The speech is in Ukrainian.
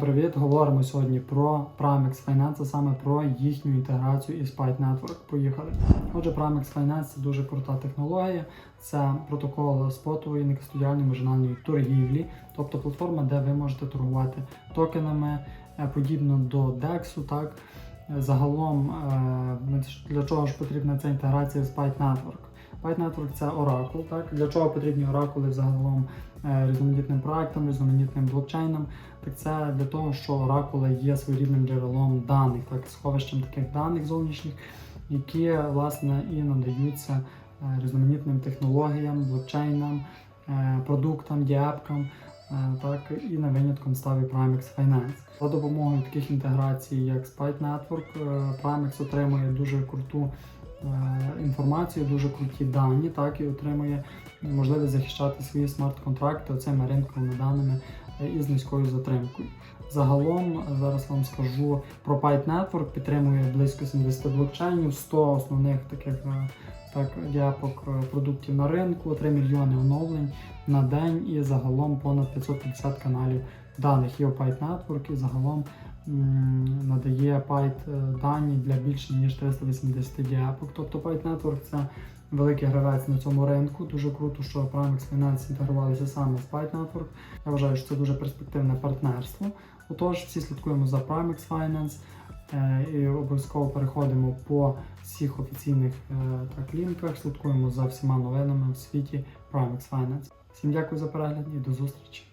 Привіт, говоримо сьогодні про Primex Finance, а саме про їхню інтеграцію із Pyte Network. Поїхали. Отже, Primex Finance це дуже крута технологія. Це протокол спотової некастодіальної маржинальної торгівлі, тобто платформа, де ви можете торгувати токенами, е, подібно до DEX, так. Загалом, е, для чого ж потрібна ця інтеграція з Pyte Network? Pyte Network це оракул. Так? Для чого потрібні оракули загалом е, різноманітним проектам, різноманітним блокчейнам? Так це для того, що оракули є своєрідним джерелом даних, так, сховищем таких даних зовнішніх, які власне і надаються е, різноманітним технологіям, блокчейнам, е, продуктам, діапкам. Е, Так, і на винятком став і Primex Finance. За допомогою таких інтеграцій, як Spite Network, е, Primex отримує дуже круту е, інформацію, дуже круті дані, так і отримує можливість захищати свої смарт-контракти оцими ринковими даними із низькою затримкою. Загалом зараз вам скажу про Pyte Network, підтримує близько 70 блокчейнів, 100 основних таких так, діапок продуктів на ринку, 3 мільйони оновлень на день і загалом понад 550 каналів даних є Pyte Network і загалом надає Pyte е, дані для більше ніж 380 діапок. Тобто Pyte Network це великий гравець на цьому ринку. Дуже круто, що Primex Finance інтегрувалися саме з Pyte Network. Я вважаю, що це дуже перспективне партнерство. Отож, всі слідкуємо за Primex Finance і обов'язково переходимо по всіх офіційних е, так, лінках, слідкуємо за всіма новинами в світі Primex Finance. Всім дякую за перегляд і до зустрічі!